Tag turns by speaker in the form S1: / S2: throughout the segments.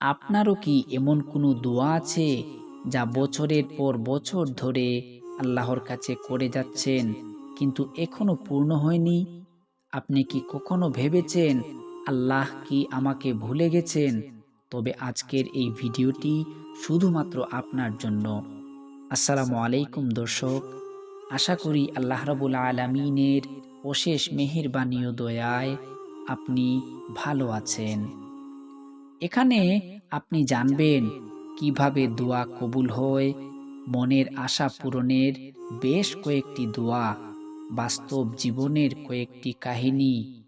S1: আপনারও কি এমন কোনো দোয়া আছে যা বছরের পর বছর ধরে আল্লাহর কাছে করে যাচ্ছেন, কিন্তু এখনও পূর্ণ হয়নি? আপনি কি কখনো ভেবেছেন আল্লাহ কি আমাকে ভুলে গেছেন? তবে আজকের এই ভিডিওটি শুধুমাত্র আপনার জন্য। আসসালামু আলাইকুম দর্শক, আশা করি আল্লাহ রাবুল আলমিনের অশেষ মেহেরবানি ও দয়ায় আপনি ভালো আছেন। এখানে আপনি জানবেন কীভাবে দোয়া কবুল হয়। মনের আশা পূরণের বেশ কয়েকটি দোয়া, বাস্তব জীবনের কয়েকটি কাহিনী।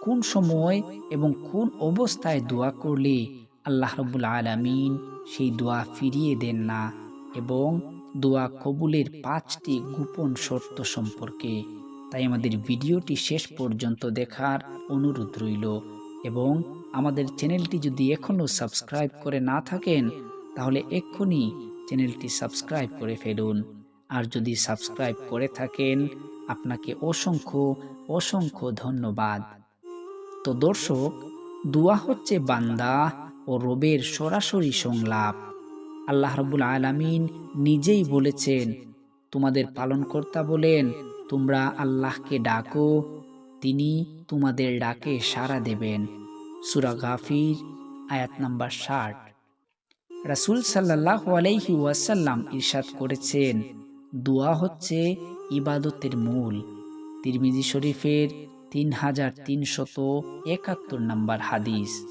S1: কোন সময় এবং কোন অবস্থায় দোয়া করলে আল্লাহ রবুল আলমিন সেই দোয়া ফিরিয়ে দেন না এবং দোয়া কবুলের পাঁচটি গোপন শর্ত সম্পর্কে তাই আমাদের ভিডিওটি শেষ পর্যন্ত দেখার অনুরোধ রইল। এবং আমাদের চ্যানেলটি যদি এখনও সাবস্ক্রাইব করে না থাকেন, তাহলে এক্ষুনি চ্যানেলটি সাবস্ক্রাইব করে ফেলুন। আর যদি সাবস্ক্রাইব করে থাকেন, আপনাকে অসংখ্য অসংখ্য ধন্যবাদ। তো দর্শক, দোয়া হচ্ছে বান্দা ও রবের সরাসরি সংলাপ। আল্লাহ রবুল আলামিন নিজেই বলেছেন, তোমাদের পালনকর্তা বলেন তোমরা আল্লাহকে ডাকো, তিনি তোমাদের ডাকে সাড়া দেবেন। সুরা গাফির, আয়াত নাম্বার ষাট। রাসুল সাল্লাহ আলাইহি ওয়াসাল্লাম ইরশাদ করেছেন, দোয়া হচ্ছে ইবাদতের মূল। তিরমিজি শরীফের তিন হাজার তিনশত একাত্তর নাম্বার হাদিস।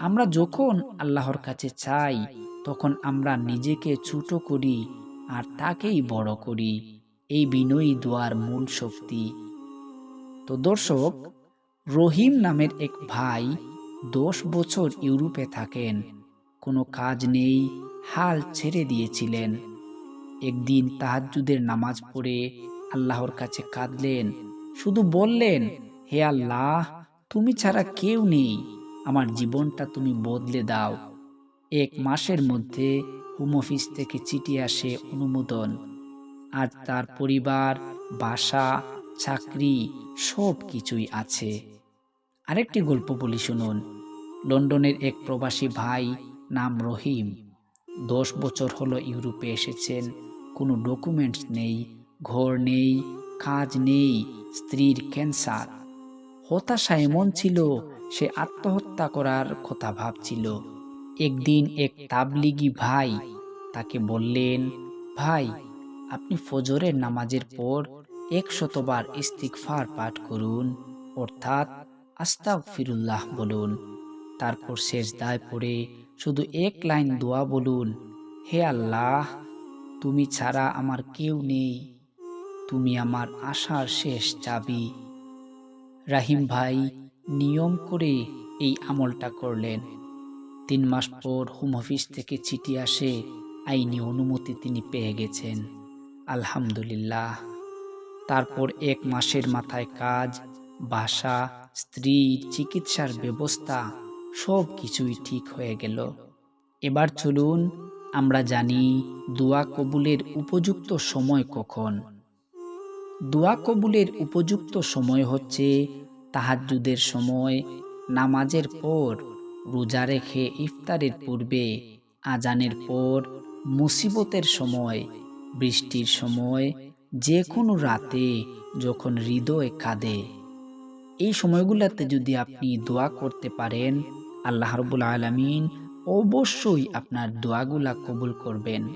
S1: আমরা যখন আল্লাহর কাছে চাই, তখন আমরা নিজেকে ছোট করি আর তাকেই বড় করি। এই বিনয়ী দোয়ার মূল শক্তি। তো দর্শক, রহিম নামের এক ভাই দশ বছর ইউরোপে থাকেন। কোনো কাজ নেই, হাল ছেড়ে দিয়েছিলেন। একদিন তাহাজ্জুদের নামাজ পড়ে আল্লাহর কাছে কাঁদলেন। শুধু বললেন, হে আল্লাহ, তুমি ছাড়া কেউ নেই। আমার জীবনটা তুমি বদলে দাও। এক মাসের মধ্যে হোম অফিস থেকে চিঠি আসে অনুমোদন। আর তার পরিবার, বাসা, চাকরি সব কিছুই আছে। আরেকটি গল্প বলি শুনুন। লন্ডনের এক প্রবাসী ভাই নাম রহিম। দশ বছর হলো ইউরোপে এসেছেন। কোনো ডকুমেন্টস নেই, ঘর নেই, কাজ নেই, স্ত্রীর ক্যান্সার। হতাশা এমন ছিল, সে আত্মহত্যা করার কথা ভাবছিল। একদিন এক তাবলিগি ভাই তাকে বললেন, ভাই আপনি ফজরের নামাজের পর একশতবার ইস্তিকফার পাঠ করুন, অর্থাৎ আস্তাক ফিরুল্লাহ বলুন। তারপর শেষ দায় পড়ে শুধু এক লাইন দোয়া বলুন, হে আল্লাহ, তুমি ছাড়া আমার কেউ নেই, তুমি আমার আশার শেষ চাবি। রাহিম ভাই নিয়ম করে এই আমলটা করলেন। তিন মাস পর হোম অফিস থেকে চিঠি আসে আইনি অনুমতি তিনি পেয়ে গেছেন। আলহামদুলিল্লাহ। তারপর এক মাসের মাথায় কাজ, বাসা, স্ত্রী, চিকিৎসার ব্যবস্থা, সব কিছুই ঠিক হয়ে গেল। এবার চলুন আমরা জানি দোয়া কবুলের উপযুক্ত সময় কখন। দোয়া কবুলের উপযুক্ত সময় হচ্ছে তাহাজ্জুদের সময়, নামাজের পর, রোজা রেখে ইফতারের পূর্বে, আজানের পর, মুসিবতের সময় বৃষ্টির সময় যে কোনো রাতে যখন হৃদয় কাঁদে, এই সময়গুলোতে যদি আপনি দোয়া করতে পারেন, আল্লাহ রবুল আলমিন অবশ্যই আপনার দোয়াগুলা কবুল করবেন।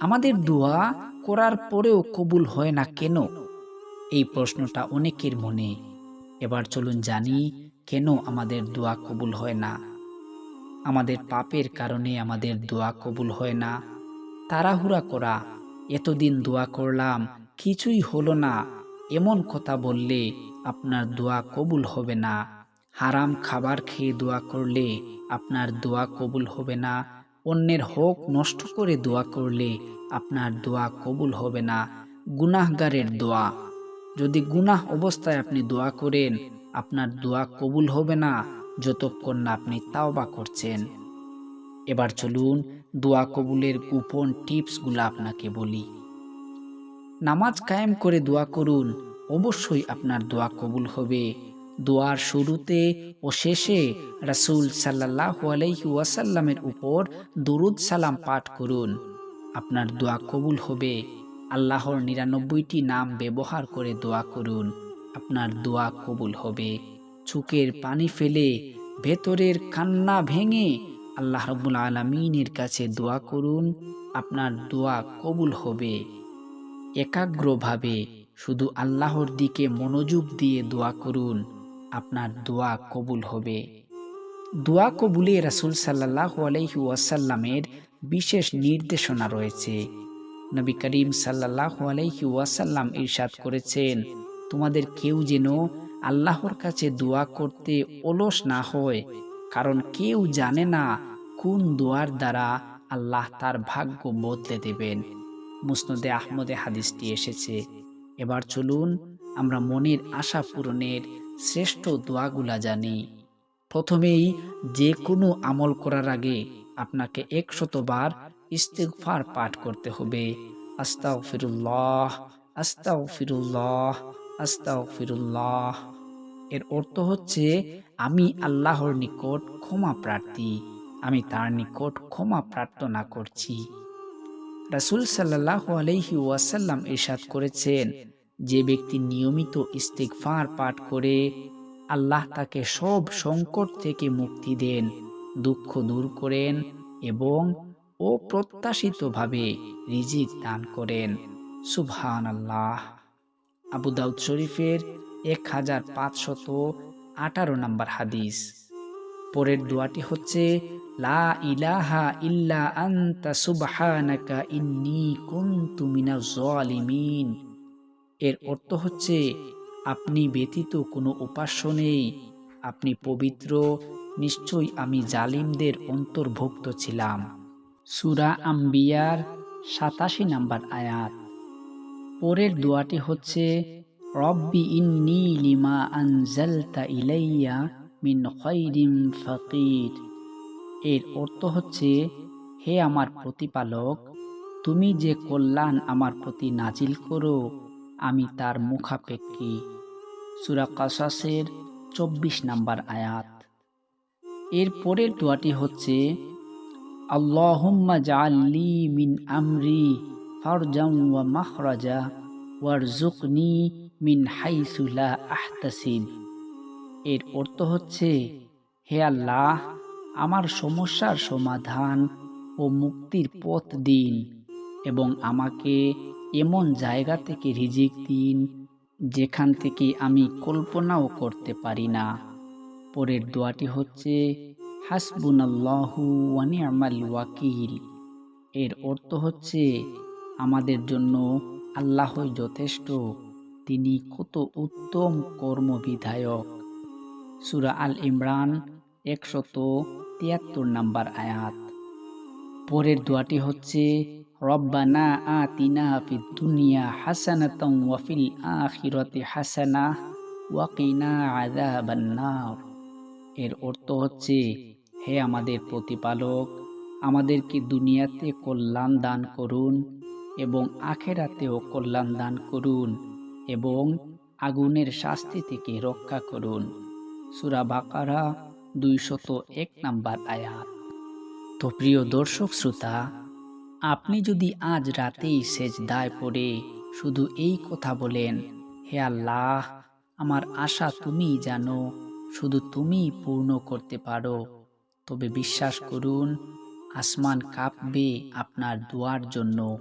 S1: আমাদের দোয়া করার পরেও কবুল হয় না কেন? এই প্রশ্নটা অনেকের মনে। এবার চলুন জানি, কেন আমাদের দোয়া কবুল হয় না? আমাদের পাপের কারণে আমাদের দোয়া কবুল হয় না? তাড়াহুড়া করা। এতদিন দোয়া করলাম, কিছুই হলো না। এমন কথা বললে আপনার দোয়া কবুল হবে না। হারাম খাবার খেয়ে দোয়া করলে আপনার দোয়া কবুল হবে না। অন্যের হোক নষ্ট করে দোয়া করলে আপনার দোয়া কবুল হবে না। গুনাহগারের দোয়া। যদি গুনাহ অবস্থায় আপনি দোয়া করেন, আপনার দোয়া কবুল হবে না। যতক্ষণ না আপনি তাওবা করছেন। এবার চলুন দোয়া কবুলের গোপন টিপসগুলো আপনাকে বলি। নামাজ কায়েম করে দোয়া করুন, অবশ্যই আপনার দোয়া কবুল হবে। দোয়ার শুরুতে ও শেষে রাসূল সাল্লাল্লাহু আলাইহি ওয়াসাল্লামের উপর দরুদ সালাম পাঠ করুন। আপনার দোয়া কবুল হবে। আল্লাহর নিরানব্বইটি নাম ব্যবহার করে দোয়া করুন। আপনার দোয়া কবুল হবে। চোখের পানি ফেলে ভেতরের কান্না ভেঙে আল্লাহ রব্বুল আলমিনের কাছে দোয়া করুন, আপনার দোয়া কবুল হবে। একাগ্রভাবে শুধু আল্লাহর দিকে মনোযোগ দিয়ে দোয়া করুন, আপনার দোয়া কবুল হবে। দোয়া কবুলে রাসুল সাল্লাহ আলহি ওয়াসাল্লামের বিশেষ নির্দেশনা রয়েছে। নবী করিম সাল্লাহ আলহি ওয়াসাল্লাম ইরশাদ করেছেন, তোমাদের কেউ যেন আল্লাহর কাছে দোয়া করতে অলস না হয় কারণ কেউ জানে না কোন দোয়ার দ্বারা আল্লাহ তার ভাগ্য বদলে দেবেন। মুসনদে আহমদে হাদিসটি এসেছে। এবার চলুন আমরা মনের আশা পূরণের শ্রেষ্ঠ দোয়াগুলা জানি। প্রথমেই যে কোনো আমল করার আগে আপনাকে একশতবার ইস্তেগফার পাঠ করতে হবে। আস্তাও ফিরুল্লাহ আস্তাও ফিরুল্লাহ আস্তাও ফিরুল্লাহ এর অর্থ হচ্ছে আমি আল্লাহর নিকট ক্ষমা প্রার্থী। আমি তার নিকট ক্ষমা প্রার্থনা করছি। রাসুল সাল্লাহ আলহি ওয়াসাল্লাম ইরশাদ করেছেন, যে ব্যক্তি নিয়মিত ইস্তিগফার পাঠ করে, আল্লাহ তাকে সব সংকট থেকে মুক্তি দেন, দুঃখ দূর করেন এবং অপ্রত্যাশিতভাবে রিজিক দান করেন। সুবহান আল্লাহ আবু দাউদ শরীফের এক হাজার পাঁচশত আঠারো নম্বর হাদিস। পরের দোয়াটি হচ্ছে, লা ইলাহা ইল্লা আন্তা সুবহানাকা ইন্নী কুনতু মিনাজ জালিমিন। এর অর্থ হচ্ছে, আপনি ব্যতীত কোনো উপাস্য নেই। আপনি পবিত্র, নিশ্চয়ই আমি জালিমদের অন্তর্ভুক্ত ছিলাম। সুরা আম্বিয়ার সাতাশি নাম্বার আয়াত। পরের দোয়াটি হচ্ছে রব্বি ইন্নি লিমা আনজালতা ইলাইয়া মিন খৈরিম ফকির। এর অর্থ হচ্ছে, হে আমার প্রতিপালক, তুমি যে কল্যাণ আমার প্রতি নাজিল করো, আমি তার মুখাপেক্ষী। সুরা কাসাসের চব্বিশ নাম্বার আয়াত। এর পরের দোয়াটি হচ্ছে, আল্লাহুম্মা জাআল্লি মিন আমরি ফারজাম ওয়া মাখরাজা ওয়ারজুকনি মিন হাইসু লা আহতাসিব এর অর্থ হচ্ছে, হে আল্লাহ, আমার সমস্যার সমাধান ও মুক্তির পথ দিন এবং আমাকে এমন জায়গা থেকে রিজিক দিন যেখান থেকে আমি কল্পনাও করতে পারি না। পরের দোয়াটি হচ্ছে, হাসবুনাল্লাহু ওয়ানিয়ামাল ওয়াকিল। এর অর্থ হচ্ছে, আমাদের জন্য আল্লাহই যথেষ্ট। তিনি কত উত্তম কর্মবিধায়ক। সুরা আল ইমরান একশত তিয়াত্তর নাম্বার আয়াত। পরের দোয়াটি হচ্ছে, রব্বানা আতিনা ফিদ দুনিয়া হাসানাতাম ওয়াফিল আখিরাতি হাসানা ওয়াকিনা আযাবান নার। এর অর্থ হচ্ছে, হে আমাদের প্রতিপালক, আমাদেরকে দুনিয়াতে কল্যাণ দান করুন এবং আখেরাতেও কল্যাণ দান করুন। এবং আগুনের শাস্তি থেকে রক্ষা করুন। সুরা বাকারা দুইশত এক নাম্বার আয়াত। তো প্রিয় দর্শক শ্রোতা, আপনি যদি আজ রাতেই সেচ দায় পড়ে শুধু এই কথা বলেন, হে আল্লাহ, আমার আশা তুমি জানো, শুধু তুমি পূর্ণ করতে পারো। তবে বিশ্বাস করুন, আসমান কাঁপবে আপনার দোয়ার জন্য।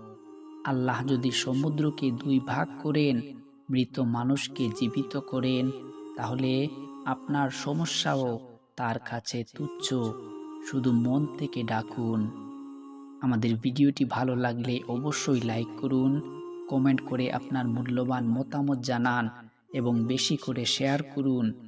S1: আল্লাহ যদি সমুদ্রকে দুই ভাগ করেন মৃত মানুষকে জীবিত করেন, তাহলে আপনার সমস্যাও তার কাছে তুচ্ছ। শুধু মন থেকে ডাকুন। আমাদের ভিডিওটি ভালো লাগলে অবশ্যই লাইক করুন, কমেন্ট করে আপনার মূল্যবান মতামত জানান এবং বেশি করে শেয়ার করুন।